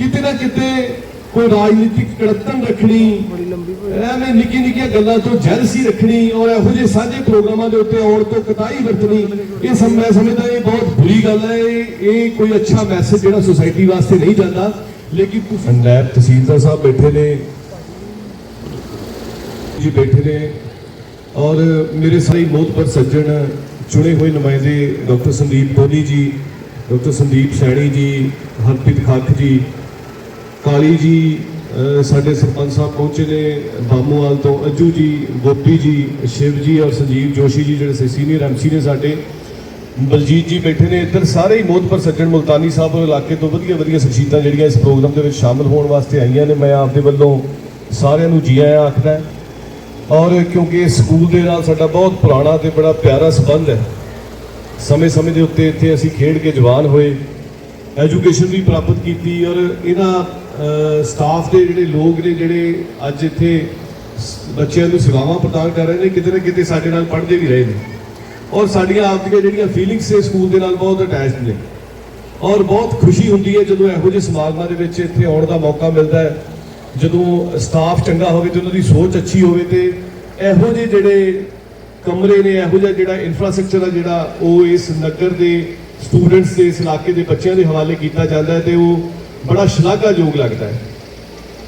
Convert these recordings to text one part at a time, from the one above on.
ਕਿਤੇ ਨਾ ਕਿਤੇ ਕੋਈ ਰਾਜਨੀਤਿਕ ਕੜਤਨ ਰੱਖਣੀ ਐਵੇਂ ਨਿੱਕੀ ਨਿੱਕੀਆਂ ਗੱਲਾਂ ਤੋਂ ਜੈਲਸੀ ਰੱਖਣੀ ਔਰ ਇਹੋ ਜਿਹੇ ਸਾਂਝੇ ਪ੍ਰੋਗਰਾਮਾਂ ਦੇ ਉੱਤੇ ਆਉਣ ਤੋਂ ਕਤਾਈ ਵਰਤਣੀ ਇਹ ਸਮ ਮੈਂ ਸਮਝਦਾ ਇਹ ਬਹੁਤ ਬੁਰੀ ਗੱਲ ਹੈ ਇਹ ਇਹ ਕੋਈ ਅੱਛਾ ਮੈਸੇਜ ਜਿਹੜਾ ਸੁਸਾਇਟੀ ਵਾਸਤੇ ਨਹੀਂ ਜਾਂਦਾ ਲੇਕਿਨ ਤੁਸੀਂ ਨਾਇਬ ਤਹਿਸੀਲਦਾਰ ਸਾਹਿਬ ਬੈਠੇ ਨੇ ਜੀ ਬੈਠੇ ਨੇ ਔਰ ਮੇਰੇ ਸਾਰੇ ਮੋਹਤਬਰ ਸੱਜਣ ਚੁਣੇ ਹੋਏ ਨੁਮਾਇੰਦੇ ਡਾਕਟਰ ਸੰਦੀਪ ਕੋਹਲੀ ਜੀ ਡਾਕਟਰ ਸੰਦੀਪ ਸੈਣੀ ਜੀ ਹਰਪ੍ਰੀਤ ਖੱਖ ਜੀ ਕਾਲੀ ਜੀ ਸਾਡੇ ਸਰਪੰਚ ਸਾਹਿਬ ਪਹੁੰਚੇ ਨੇ ਬਾਮੂਵਾਲ ਤੋਂ। ਅੱਜੂ ਜੀ, ਗੋਪੀ ਜੀ, ਸ਼ਿਵ ਜੀ ਔਰ ਸੰਜੀਵ ਜੋਸ਼ੀ ਜੀ ਜਿਹੜੇ ਸੀਨੀਅਰ ਐਮਸੀ ਨੇ ਸਾਡੇ। ਬਲਜੀਤ ਜੀ ਬੈਠੇ ਨੇ। ਇੱਧਰ ਸਾਰੇ ਹੀ ਮੋਹਤਬਰ ਸੱਜਣ ਮੁਲਤਾਨੀ ਸਾਹਿਬ ਇਲਾਕੇ ਤੋਂ ਵਧੀਆ ਵਧੀਆ ਸ਼ਖਸੀਅਤਾਂ ਜਿਹੜੀਆਂ ਇਸ ਪ੍ਰੋਗਰਾਮ ਦੇ ਵਿੱਚ ਸ਼ਾਮਲ ਹੋਣ ਵਾਸਤੇ ਆਈਆਂ ਨੇ। ਮੈਂ ਆਪਦੇ ਵੱਲੋਂ ਸਾਰਿਆਂ ਨੂੰ ਜੀ ਆਇਆਂ ਆਖਦਾ ਔਰ ਕਿਉਂਕਿ ਸਕੂਲ ਦੇ ਨਾਲ ਸਾਡਾ ਬਹੁਤ ਪੁਰਾਣਾ ਤੇ ਬੜਾ ਪਿਆਰਾ ਸੰਬੰਧ ਹੈ। ਸਮੇਂ-ਸਮੇਂ ਦੇ ਉੱਤੇ ਇੱਥੇ ਅਸੀਂ ਖੇਡ ਕੇ ਜਵਾਨ ਹੋਏ, ਐਜੂਕੇਸ਼ਨ ਵੀ ਪ੍ਰਾਪਤ ਕੀਤੀ ਔਰ ਇਹਨਾਂ ਸਟਾਫ ਦੇ ਜਿਹੜੇ ਲੋਕ ਨੇ ਜਿਹੜੇ ਅੱਜ ਇੱਥੇ ਸ- ਬੱਚਿਆਂ ਨੂੰ ਸੇਵਾਵਾਂ ਪ੍ਰਦਾਨ ਕਰ ਰਹੇ ਨੇ, ਕਿਤੇ ਨਾ ਕਿਤੇ ਸਾਡੇ ਨਾਲ ਪੜ੍ਹਦੇ ਵੀ ਰਹੇ ਨੇ। ਔਰ ਸਾਡੀਆਂ ਆਪਦੀਆਂ ਜਿਹੜੀਆਂ ਫੀਲਿੰਗਸ ਨੇ ਸਕੂਲ ਦੇ ਨਾਲ ਬਹੁਤ ਅਟੈਚਡ ਨੇ। ਔਰ ਬਹੁਤ ਖੁਸ਼ੀ ਹੁੰਦੀ ਹੈ ਜਦੋਂ ਇਹੋ ਜਿਹੇ ਸਮਾਗਮਾਂ ਦੇ ਵਿੱਚ ਇੱਥੇ ਆਉਣ ਦਾ ਮੌਕਾ ਮਿਲਦਾ ਹੈ। ਜਦੋਂ ਸਟਾਫ ਚੰਗਾ ਹੋਵੇ ਤੇ ਉਹਨਾਂ ਦੀ ਸੋਚ ਅੱਛੀ ਹੋਵੇ ਤੇ ਇਹੋ ਜਿਹੇ ਜਿਹੜੇ ਕਮਰੇ ਨੇ, ਇਹੋ ਜਿਹਾ ਜਿਹੜਾ ਇਨਫਰਾਸਟ੍ਰਕਚਰ ਆ ਜਿਹੜਾ ਉਹ ਇਸ ਨਗਰ ਦੇ ਸਟੂਡੈਂਟਸ ਦੇ, ਇਸ ਇਲਾਕੇ ਦੇ ਬੱਚਿਆਂ ਦੇ ਹਵਾਲੇ ਕੀਤਾ ਜਾਂਦਾ ਹੈ ਤੇ ਉਹ ਬੜਾ ਸ਼ਲਾਘਾਯੋਗ ਲੱਗਦਾ ਹੈ।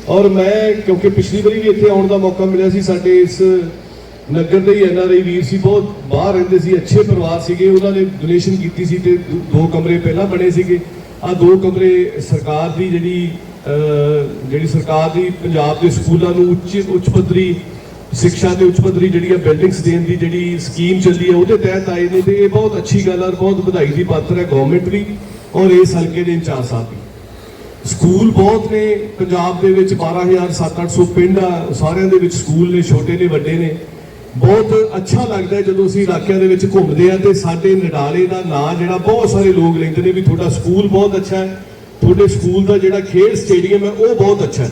ਔਰ ਮੈਂ, ਕਿਉਂਕਿ ਪਿਛਲੀ ਵਾਰੀ ਵੀ ਇੱਥੇ ਆਉਣ ਦਾ ਮੌਕਾ ਮਿਲਿਆ ਸੀ, ਸਾਡੇ ਇਸ ਨਗਰ ਦੇ ਹੀ ਐਨਆਰਆਈ ਵੀਰ ਸੀ, ਬਹੁਤ ਬਾਹਰ ਰਹਿੰਦੇ ਸੀ, ਅੱਛੇ ਪਰਿਵਾਰ ਸੀਗੇ, ਉਹਨਾਂ ਨੇ ਡੋਨੇਸ਼ਨ ਕੀਤੀ ਸੀ ਤੇ ਦੋ- ਦੋ ਕਮਰੇ ਪਹਿਲਾਂ ਬਣੇ ਸੀਗੇ। ਆ ਦੋ ਕਮਰੇ ਸਰਕਾਰ ਦੀ ਜਿਹੜੀ ਜਿਹੜੀ ਸਰਕਾਰ ਦੀ ਪੰਜਾਬ ਦੇ ਸਕੂਲਾਂ ਨੂੰ ਉੱਚ ਉੱਚ ਪੱਧਰੀ ਸਿੱਖਿਆ ਤੇ ਉੱਚ ਪੱਧਰੀ ਜਿਹੜੀਆਂ ਬਿਲਡਿੰਗਸ ਦੇਣ ਦੀ ਜਿਹੜੀ ਸਕੀਮ ਚੱਲੀ ਹੈ ਉਹਦੇ ਤਹਿਤ ਆਏ ਨੇ ਤੇ ਇਹ ਬਹੁਤ ਅੱਛੀ ਗੱਲ ਹੈ ਔਰ ਬਹੁਤ ਵਧਾਈ ਦੀ ਪਾਤਰ ਹੈ ਗਵਰਨਮੈਂਟ ਵੀ ਔਰ ਇਸ ਹਲਕੇ ਦੇ ਇੰਚਾਰਜ ਸਾਹਿਬ ਵੀ। ਸਕੂਲ ਬਹੁਤ ਨੇ, ਪੰਜਾਬ ਦੇ ਵਿੱਚ 12700 ਪਿੰਡ ਆ, ਸਾਰਿਆਂ ਦੇ ਵਿੱਚ ਸਕੂਲ ਨੇ, ਛੋਟੇ ਨੇ, ਵੱਡੇ ਨੇ। ਬਹੁਤ ਅੱਛਾ ਲੱਗਦਾ ਜਦੋਂ ਅਸੀਂ ਇਲਾਕਿਆਂ ਦੇ ਵਿੱਚ ਘੁੰਮਦੇ ਆ ਤੇ ਸਾਡੇ ਨਡਾਲੇ ਦਾ ਨਾਂ ਜਿਹੜਾ ਬਹੁਤ ਸਾਰੇ ਲੋਕ ਲੈਂਦੇ ਨੇ ਵੀ ਤੁਹਾਡਾ ਸਕੂਲ ਬਹੁਤ ਅੱਛਾ ਹੈ, ਤੁਹਾਡੇ ਸਕੂਲ ਦਾ ਜਿਹੜਾ ਖੇਡ ਸਟੇਡੀਅਮ ਹੈ, ਉਹ ਬਹੁਤ ਅੱਛਾ ਹੈ।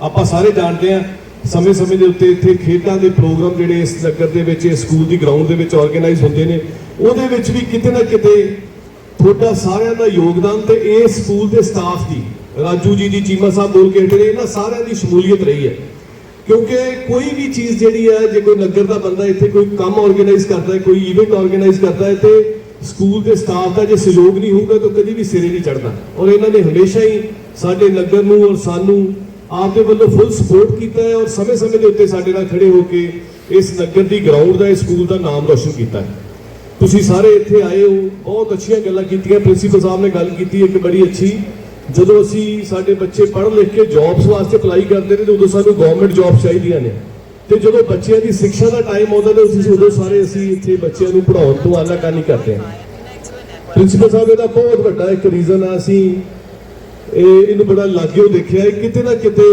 ਆਪਾਂ ਸਾਰੇ ਜਾਣਦੇ ਆ ਸਮੇਂ-ਸਮੇਂ ਦੇ ਉੱਤੇ ਇੱਥੇ ਖੇਡਾਂ ਦੇ ਪ੍ਰੋਗਰਾਮ ਜਿਹੜੇ ਇਸ ਨਗਰ ਦੇ ਵਿੱਚ, ਇਸ ਸਕੂਲ ਦੀ ਗਰਾਊਂਡ ਦੇ ਵਿੱਚ ਆਰਗੇਨਾਈਜ਼ ਹੁੰਦੇ ਨੇ, ਉਹਦੇ ਵਿੱਚ ਵੀ ਕਿਤੇ ਨਾ ਕਿਤੇ ਤੁਹਾਡਾ ਸਾਰਿਆਂ ਦਾ ਯੋਗਦਾਨ ਤੇ ਇਹ ਸਕੂਲ ਦੇ ਸਟਾਫ ਦੀ, ਰਾਜੂ ਜੀ ਦੀ, ਚੀਮਾ ਸਾਹਿਬ ਬੋਲ ਕੇ ਹਟੇ ਨੇ, ਇਹਨਾਂ ਸਾਰਿਆਂ ਦੀ ਸ਼ਮੂਲੀਅਤ ਰਹੀ ਹੈ। ਕਿਉਂਕਿ ਕੋਈ ਵੀ ਚੀਜ਼ ਜਿਹੜੀ ਹੈ, ਜੇ ਕੋਈ ਨਗਰ ਦਾ ਬੰਦਾ ਇੱਥੇ ਕੋਈ ਕੰਮ ਆਰਗੇਨਾਈਜ਼ ਕਰਦਾ ਹੈ, ਕੋਈ ਇਵੈਂਟ ਆਰਗੇਨਾਈਜ਼ ਕਰਦਾ ਹੈ, ਤੇ ਸਕੂਲ ਦੇ ਸਟਾਫ ਦਾ ਜੇ ਸਹਿਯੋਗ ਨਹੀਂ ਹੋਊਗਾ, ਤਾਂ ਕਦੀ ਵੀ ਸਿਰੇ ਨਹੀਂ ਚੜਦਾ ਔਰ ਇਹਨਾਂ ਨੇ ਹਮੇਸ਼ਾ ਹੀ ਸਾਡੇ ਨਗਰ ਨੂੰ ਔਰ ਸਾਨੂੰ ਆਪਦੇ ਵੱਲੋਂ ਫੁੱਲ ਸਪੋਰਟ ਕੀਤਾ ਹੈ ਔਰ ਸਮੇਂ-ਸਮੇਂ ਦੇ ਉੱਤੇ ਸਾਡੇ ਨਾਲ ਖੜੇ ਹੋ ਕੇ ਇਸ ਨਗਰ ਦੀ ਗਰਾਊਂਡ ਦਾ, ਇਸ ਸਕੂਲ ਦਾ ਨਾਮ ਰੋਸ਼ਨ ਕੀਤਾ ਹੈ। ਤੁਸੀਂ ਸਾਰੇ ਇੱਥੇ ਆਏ ਹੋ। ਬਹੁਤ ਅੱਛੀਆਂ ਗੱਲਾਂ ਕੀਤੀਆਂ। ਪ੍ਰਿੰਸੀਪਲ ਸਾਹਿਬ ਨੇ ਗੱਲ ਕੀਤੀ, ਇੱਕ ਬੜੀ ਅੱਛੀ। ਜਦੋਂ ਅਸੀਂ ਸਾਡੇ ਬੱਚੇ ਪੜ੍ਹ ਲਿਖ ਕੇ ਜੌਬਸ ਵਾਸਤੇ ਅਪਲਾਈ ਕਰਦੇ ਨੇ, ਤੇ ਉਦੋਂ ਸਾਨੂੰ ਗਵਰਨਮੈਂਟ ਜੌਬ ਚਾਹੀਦੀਆਂ ਨੇ। ਤੇ ਜਦੋਂ ਬੱਚਿਆਂ ਦੀ ਸਿੱਖਿਆ ਦਾ ਟਾਈਮ ਆਉਂਦਾ, ਤੇ ਅਸੀਂ ਉਦੋਂ ਸਾਰੇ ਅਸੀਂ ਇੱਥੇ ਬੱਚਿਆਂ ਨੂੰ ਪੜ੍ਹਾਉਣ ਤੋਂ ਆਲਾ ਆਨਾਕਾਨੀ ਕਰਦੇ ਹਾਂ। ਪ੍ਰਿੰਸੀਪਲ ਸਾਹਿਬ, ਇਹਦਾ ਬਹੁਤ ਵੱਡਾ ਇੱਕ ਰੀਜ਼ਨ ਆ। ਅਸੀਂ ਇਹ, ਇਹਨੂੰ ਬੜਾ ਲਾਗਿਓ ਦੇਖਿਆ। ਕਿਤੇ ਨਾ ਕਿਤੇ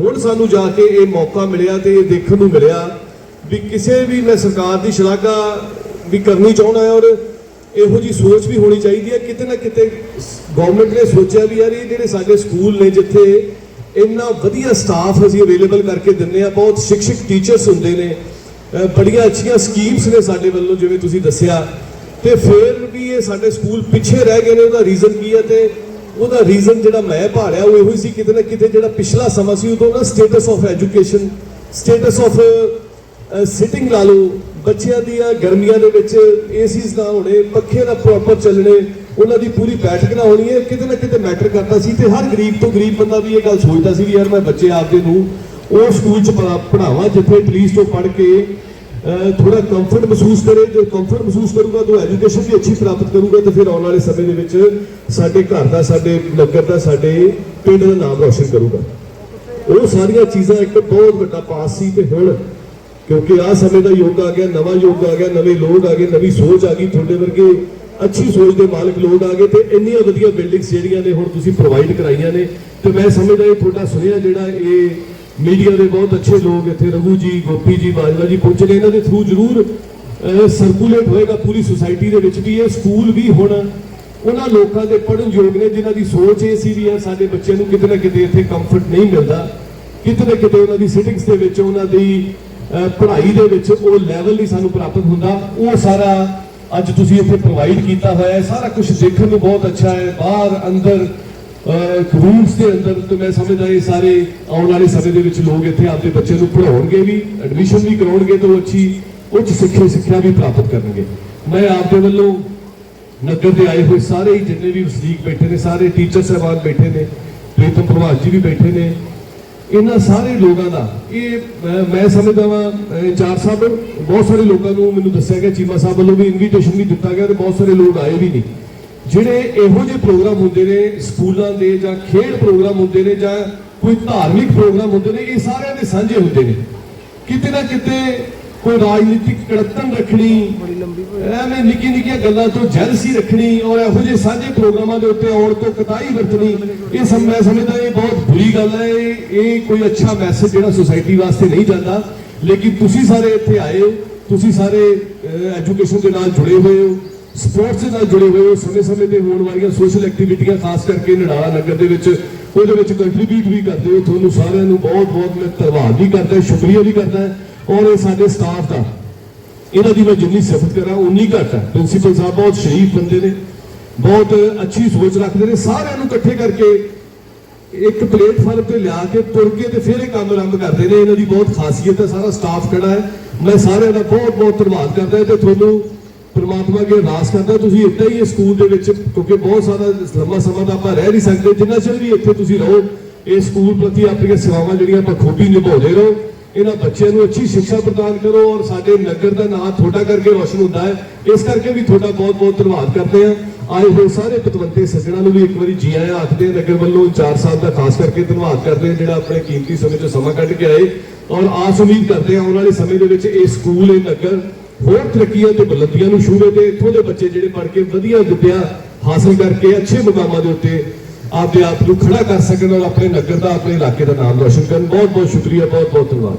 ਹੁਣ ਸਾਨੂੰ ਜਾ ਕੇ ਇਹ ਮੌਕਾ ਮਿਲਿਆ ਤੇ ਇਹ ਦੇਖਣ ਨੂੰ ਮਿਲਿਆ ਵੀ ਕਿਸੇ ਵੀ ਮੈਂ ਸਰਕਾਰ ਦੀ ਸ਼ਲਾਘਾ ਵੀ ਕਰਨੀ ਚਾਹੁੰਦਾ ਹਾਂ ਔਰ ਇਹੋ ਜੀ ਸੋਚ ਵੀ ਹੋਣੀ ਚਾਹੀਦੀ ਹੈ। ਕਿਤੇ ਨਾ ਕਿਤੇ ਗਵਰਨਮੈਂਟ ਨੇ ਸੋਚਿਆ ਵੀ ਯਾਰ ਇਹ ਜਿਹੜੇ ਸਾਡੇ ਸਕੂਲ ਨੇ ਜਿੱਥੇ ਇੰਨਾ ਵਧੀਆ ਸਟਾਫ ਅਸੀਂ ਅਵੇਲੇਬਲ ਕਰਕੇ ਦਿੰਦੇ ਆ ਬਹੁਤ ਸਿੱਖਿਅਕ ਟੀਚਰਸ ਹੁੰਦੇ ਨੇ ਬੜੀਆਂ ਅੱਛੀਆਂ ਸਕੀਮਸ ਨੇ ਸਾਡੇ ਵੱਲੋਂ, ਜਿਵੇਂ ਤੁਸੀਂ ਦੱਸਿਆ। ਤੇ ਫਿਰ ਵੀ ਇਹ ਸਾਡੇ ਸਕੂਲ ਪਿੱਛੇ ਰਹਿ ਗਏ ਨੇ, ਉਹਦਾ ਰੀਜ਼ਨ ਕੀ ਹੈ ਤੇ ਉਹਦਾ ਰੀਜ਼ਨ ਜਿਹੜਾ ਮੈਂ ਭਾਲਿਆ ਉਹ ਇਹੋ ਹੀ ਸੀ ਕਿਤੇ ਨਾ ਕਿਤੇ ਜਿਹੜਾ ਪਿਛਲਾ ਸਮਾਂ ਸੀ, ਉਦੋਂ ਨਾ status of education status of sitting ਲਾ ਲਓ ਬੱਚਿਆਂ ਦੀਆਂ ਗਰਮੀਆਂ ਦੇ ਵਿੱਚ ਏਸੀਸ ਨਾ ਹੋਣੇ, ਪੱਖੇ ਨਾ ਪ੍ਰੋਪਰ ਚੱਲਣੇ, ਉਹਨਾਂ ਦੀ ਪੂਰੀ ਬੈਠਕ ਨਾ ਹੋਣੀ ਹੈ ਕਿਤੇ ਨਾ ਕਿਤੇ ਮੈਟਰ ਕਰਦਾ ਸੀ ਤੇ ਹਰ ਗਰੀਬ ਤੋਂ ਗਰੀਬ ਬੰਦਾ ਵੀ ਇਹ ਗੱਲ ਸੋਚਦਾ ਸੀ ਵੀ ਯਾਰ ਮੈਂ ਬੱਚੇ ਆਪਦੇ ਨੂੰ ਉਹ ਸਕੂਲ ਚ ਪੜ੍ਹਾ- ਪੜ੍ਹਾਵਾਂ, ਜਿੱਥੇ ਐਟਲੀਸਟ ਉਹ ਪੜ੍ਹ ਕੇ, ਅਹ ਥੋੜਾ ਕੰਫਰਟ ਮਹਿਸੂਸ ਕਰੇ, ਜੋ ਕੰਫਰਟ ਮਹਿਸੂਸ ਕਰੂਗਾ ਤਾਂ ਐਜੂਕੇਸ਼ਨ ਵੀ ਅੱਛੀ ਪ੍ਰਾਪਤ ਕਰੂਗਾ ਤੇ ਫਿਰ ਆਉਣ ਵਾਲੇ ਸਮੇਂ ਦੇ ਵਿੱਚ ਸਾਡੇ ਘਰ ਦਾ, ਸਾਡੇ ਨਗਰ ਦਾ, ਸਾਡੇ ਪਿੰਡ ਦਾ ਨਾਮ ਰੋਸ਼ਨ ਕਰੂਗਾ। ਉਹ ਸਾਰੀਆਂ ਚੀਜ਼ਾਂ ਇੱਕ ਬਹੁਤ ਵੱਡਾ ਪਾਸ ਸੀ ਤੇ ਹੁਣ ਕਿਉਂਕਿ ਆ ਸਮੇਂ ਦਾ ਯੁੱਗ ਆ ਗਿਆ, ਨਵਾਂ ਯੁੱਗ ਆ ਗਿਆ, ਨਵੇਂ ਲੋਕ ਆ ਗਏ ਨਵੀਂ ਸੋਚ ਆ ਗਈ, ਤੁਹਾਡੇ ਵਰਗੇ ਅੱਛੀ ਸੋਚ ਦੇ ਮਾਲਕ ਲੋਕ ਆ ਗਏ ਤੇ ਇੰਨੀਆਂ ਵਧੀਆ ਬਿਲਡਿੰਗਸ ਜਿਹੜੀਆਂ ਨੇ ਹੁਣ ਤੁਸੀਂ ਪ੍ਰੋਵਾਈਡ ਕਰਾਈਆਂ ਨੇ। ਤੇ ਮੈਂ ਸਮਝਦਾ ਇਹ ਤੁਹਾਡਾ ਸੁਨੇਹਾ ਜਿਹੜਾ ਇਹ ਮੀਡੀਆ ਦੇ ਬਹੁਤ ਅੱਛੇ ਲੋਕ ਇੱਥੇ ਰਘੂ ਜੀ, ਗੋਪੀ ਜੀ, ਬਾਜਵਾ ਜੀ ਪਹੁੰਚੇ ਨੇ ਇਹਨਾਂ ਦੇ ਥਰੂ ਜ਼ਰੂਰ ਸਰਕੂਲੇਟ ਹੋਏਗਾ ਪੂਰੀ ਸੁਸਾਇਟੀ ਦੇ ਵਿੱਚ ਵੀ। ਇਹ ਸਕੂਲ ਵੀ ਹੁਣ ਉਹਨਾਂ ਲੋਕਾਂ ਦੇ ਪੜ੍ਹਨ ਯੋਗ ਨੇ ਜਿਨ੍ਹਾਂ ਦੀ ਸੋਚ ਇਹ ਸੀ ਵੀ ਯਾਰ ਸਾਡੇ ਬੱਚਿਆਂ ਨੂੰ ਕਿਤੇ ਨਾ ਕਿਤੇ ਇੱਥੇ ਕੰਫਰਟ ਨਹੀਂ ਮਿਲਦਾ। ਕਿਤੇ ਨਾ ਕਿਤੇ ਉਹਨਾਂ ਦੀ ਸਿਟਿੰਗਸ ਦੇ ਵਿੱਚ ਉਹਨਾਂ ਦੀ ਪੜ੍ਹਾਈ ਦੇ ਵਿੱਚ ਉਹ ਲੈਵਲ ਨਹੀਂ ਸਾਨੂੰ ਪ੍ਰਾਪਤ ਹੁੰਦਾ। ਉਹ ਸਾਰਾ ਅੱਜ ਤੁਸੀਂ ਇੱਥੇ ਪ੍ਰੋਵਾਈਡ ਕੀਤਾ ਹੋਇਆ ਹੈ। ਸਾਰਾ ਕੁਝ ਦੇਖਣ ਨੂੰ ਬਹੁਤ ਅੱਛਾ ਹੈ। ਬਾਹਰ ਅੰਦਰ ਰੂਮਸ ਦੇ ਅੰਦਰ ਤੇ ਮੈਂ ਸਮਝਦਾ ਇਹ ਸਾਰੇ ਆਉਣ ਵਾਲੇ ਸਮੇਂ ਦੇ ਵਿੱਚ ਲੋਕ ਇੱਥੇ ਆਪਦੇ ਬੱਚੇ ਨੂੰ ਪੜ੍ਹਾਉਣਗੇ ਵੀ ਐਡਮਿਸ਼ਨ ਵੀ ਕਰਾਉਣਗੇ ਤਾਂ ਉਹ ਅੱਛੀ ਉੱਚ ਸਿੱਖਿਆ ਸਿੱਖਿਆ ਵੀ ਪ੍ਰਾਪਤ ਕਰਨਗੇ। ਮੈਂ ਆਪਦੇ ਵੱਲੋਂ ਨਗਰ ਦੇ ਆਏ ਹੋਏ ਸਾਰੇ ਜਿੰਨੇ ਵੀ ਵਸਨੀਕ ਬੈਠੇ ਨੇ, ਸਾਰੇ ਟੀਚਰ ਸਾਹਿਬਾਨ ਬੈਠੇ ਨੇ, ਪ੍ਰੀਤਮ ਪ੍ਰਭਾਸ਼ ਜੀ ਵੀ ਬੈਠੇ ਨੇ ਇਹਨਾਂ ਸਾਰੇ ਲੋਕਾਂ ਦਾ, ਇਹ ਮੈਂ- ਸਮਝਦਾ ਵਾਂ ਚਾਰ ਸਾਹਿਬ, ਬਹੁਤ ਸਾਰੇ ਲੋਕਾਂ ਨੂੰ ਮੈਨੂੰ ਦੱਸਿਆ ਗਿਆ, ਚੀਮਾ ਸਾਹਿਬ ਵੱਲੋਂ ਵੀ ਇਨਵੀਟੇਸ਼ਨ ਵੀ ਦਿੱਤਾ ਗਿਆ ਤੇ ਬਹੁਤ ਸਾਰੇ ਲੋਕ ਆਏ ਵੀ ਨਹੀਂ। ਜਿਹੜੇ ਇਹੋ ਜਿਹੇ ਪ੍ਰੋਗਰਾਮ ਹੁੰਦੇ ਨੇ, ਸਕੂਲਾਂ ਦੇ ਜਾਂ ਖੇਡ ਪ੍ਰੋਗਰਾਮ ਹੁੰਦੇ ਨੇ ਜਾਂ ਕੋਈ ਧਾਰਮਿਕ ਪ੍ਰੋਗਰਾਮ ਹੁੰਦੇ ਨੇ, ਇਹ ਸਾਰਿਆਂ ਦੇ ਸਾਂਝੇ ਹੁੰਦੇ ਨੇ। ਕਿਤੇ ਨਾ ਕਿਤੇ ਕੋਈ ਰਾਜਨੀਤਿਕ ਕੜਤਨ ਰੱਖਣੀ ਐਵੇਂ ਨਿੱਕੀ ਨਿੱਕੀਆਂ ਗੱਲਾਂ ਤੋਂ ਜੈਲਸੀ ਰੱਖਣੀ ਔਰ ਇਹੋ ਜਿਹੇ ਸਾਂਝੇ ਪ੍ਰੋਗਰਾਮਾਂ ਦੇ ਉੱਤੇ ਆਉਣ ਤੋਂ ਕਤਾਈ ਵਰਤਣੀ ਇਹ ਸਮ ਮੈਂ ਸਮਝਦਾ ਇਹ ਬਹੁਤ ਬੁਰੀ ਗੱਲ ਹੈ ਇਹ ਇਹ ਕੋਈ ਅੱਛਾ ਮੈਸੇਜ ਜਿਹੜਾ ਸੁਸਾਇਟੀ ਵਾਸਤੇ ਨਹੀਂ ਜਾਂਦਾ ਲੇਕਿਨ ਤੁਸੀਂ ਸਾਰੇ ਇੱਥੇ ਆਏ ਹੋ ਤੁਸੀਂ ਸਾਰੇ ਐਜੂਕੇਸ਼ਨ ਦੇ ਨਾਲ ਜੁੜੇ ਹੋਏ ਹੋ ਸਪੋਰਟਸ ਦੇ ਨਾਲ ਜੁੜੇ ਹੋਏ ਹੋ ਸਮੇਂ-ਸਮੇਂ ਤੇ ਹੋਣ ਵਾਲੀਆਂ ਸੋਸ਼ਲ ਐਕਟੀਵਿਟੀਆਂ ਖਾਸ ਕਰਕੇ ਨਡਾਲਾ ਨਗਰ ਦੇ ਵਿੱਚ ਉਹਦੇ ਵਿੱਚ ਕੰਟਰੀਬਿਊਟ ਵੀ ਕਰਦੇ ਹੋ ਤੁਹਾਨੂੰ ਸਾਰਿਆਂ ਨੂੰ ਬਹੁਤ-ਬਹੁਤ ਮੈਂ ਧੰਨਵਾਦ ਵੀ ਕਰਦਾ ਸ਼ੁਕਰੀਆ ਵੀ ਕਰਦਾ ਔਰ ਇਹ ਸਾਡੇ ਸਟਾਫ ਦਾ। ਇਹਨਾਂ ਦੀ ਮੈਂ ਜਿੰਨੀ ਸਿਫਤ ਕਰਾਂ, ਉਨੀ ਘੱਟ ਹੈ ਪ੍ਰਿੰਸੀਪਲ ਸਾਹਿਬ ਬਹੁਤ ਸ਼ਰੀਫ ਬੰਦੇ ਨੇ, ਬਹੁਤ ਅੱਛੀ ਸੋਚ ਰੱਖਦੇ ਨੇ। ਸਾਰਿਆਂ ਨੂੰ ਇਕੱਠੇ ਕਰਕੇ ਇੱਕ ਪਲੇਟਫਾਰਮ ਤੇ ਲਿਆ ਕੇ ਤੁਰ ਕੇ ਤੇ ਫਿਰ ਇਹ ਕੰਮ ਆਰੰਭ ਕਰਦੇ ਨੇ। ਇਹਨਾਂ ਦੀ ਬਹੁਤ ਖਾਸੀਅਤ ਹੈ ਸਾਰਾ ਸਟਾਫ ਖੜਾ ਹੈ। ਮੈਂ ਸਾਰਿਆਂ ਦਾ ਬਹੁਤ ਬਹੁਤ ਧੰਨਵਾਦ ਕਰਦਾ ਤੇ ਤੁਹਾਨੂੰ ਪਰਮਾਤਮਾ ਅੱਗੇ ਅਰਦਾਸ ਕਰਦਾ ਤੁਸੀਂ ਇੱਦਾਂ ਹੀ ਇਹ ਸਕੂਲ ਦੇ ਵਿੱਚ, ਕਿਉਂਕਿ ਬਹੁਤ ਸਾਰਾ ਲੰਮਾ ਸਮਾਂ ਤਾਂ ਆਪਾਂ ਰਹਿ ਨਹੀਂ ਸਕਦੇ, ਜਿੰਨਾ ਚਿਰ ਵੀ ਇੱਥੇ ਤੁਸੀਂ ਰਹੋ ਇਹ ਸਕੂਲ ਪ੍ਰਤੀ ਆਪਣੀਆਂ ਸੇਵਾਵਾਂ ਜਿਹੜੀਆਂ ਆਪਾਂ ਖੂਬੀ ਨਿਭਾਉਂਦੇ ਰਹੋ। ਇਹਨਾਂ ਬੱਚਿਆਂ ਨੂੰ ਅੱਛੀ ਸਿੱਖਿਆ ਪ੍ਰਦਾਨ ਕਰੋ ਔਰ ਸਾਡੇ ਨਗਰ ਦਾ ਨਾਮ ਤੁਹਾਡਾ ਕਰਕੇ ਰੋਸ਼ਨ ਹੁੰਦਾ ਹੈ। ਇਸ ਕਰਕੇ ਵੀ ਤੁਹਾਡਾ ਬਹੁਤ ਬਹੁਤ ਧੰਨਵਾਦ ਕਰਦੇ ਹਾਂ। ਆਏ ਹੋਏ ਸਾਰੇ ਪਤਵੰਤੇ ਸੱਜਣਾ ਨੂੰ ਵੀ ਇੱਕ ਵਾਰੀ ਜੀ ਆਇਆਂ ਆਖਦੇ ਹਾਂ। ਨਗਰ ਵੱਲੋਂ ਚਾਰ ਸਾਹਿਬ ਦਾ ਖਾਸ ਕਰਕੇ ਧੰਨਵਾਦ ਕਰਦੇ ਹਾਂ, ਜਿਹੜਾ ਆਪਣੇ ਕੀਮਤੀ ਸਮੇਂ ਤੋਂ ਸਮਾਂ ਕੱਢ ਕੇ ਆਏ। ਔਰ ਆਸ ਉਮੀਦ ਕਰਦੇ ਹਾਂ ਆਉਣ ਵਾਲੇ ਸਮੇਂ ਦੇ ਵਿੱਚ ਇਹ ਸਕੂਲ, ਇਹ ਨਗਰ ਹੋਰ ਤਰੱਕੀਆਂ ਤੇ ਬੁਲੰਦੀਆਂ ਨੂੰ ਛੂਵੇ ਤੇ ਇੱਥੋਂ ਦੇ ਬੱਚੇ ਜਿਹੜੇ ਪੜ੍ਹ ਕੇ ਵਧੀਆ ਵਿੱਦਿਆ ਹਾਸਲ ਕਰਕੇ ਅੱਛੇ ਮੁਕਾਮਾਂ ਦੇ ਉੱਤੇ ਆਪਦੇ ਆਪ ਨੂੰ ਖੜਾ ਕਰ ਸਕਣ ਔਰ ਆਪਣੇ ਨਗਰ ਦਾ, ਆਪਣੇ ਇਲਾਕੇ ਦਾ ਨਾਮ ਰੋਸ਼ਨ ਕਰਨ। ਬਹੁਤ ਬਹੁਤ ਸ਼ੁਕਰੀਆ ਬਹੁਤ ਬਹੁਤ ਧੰਨਵਾਦ।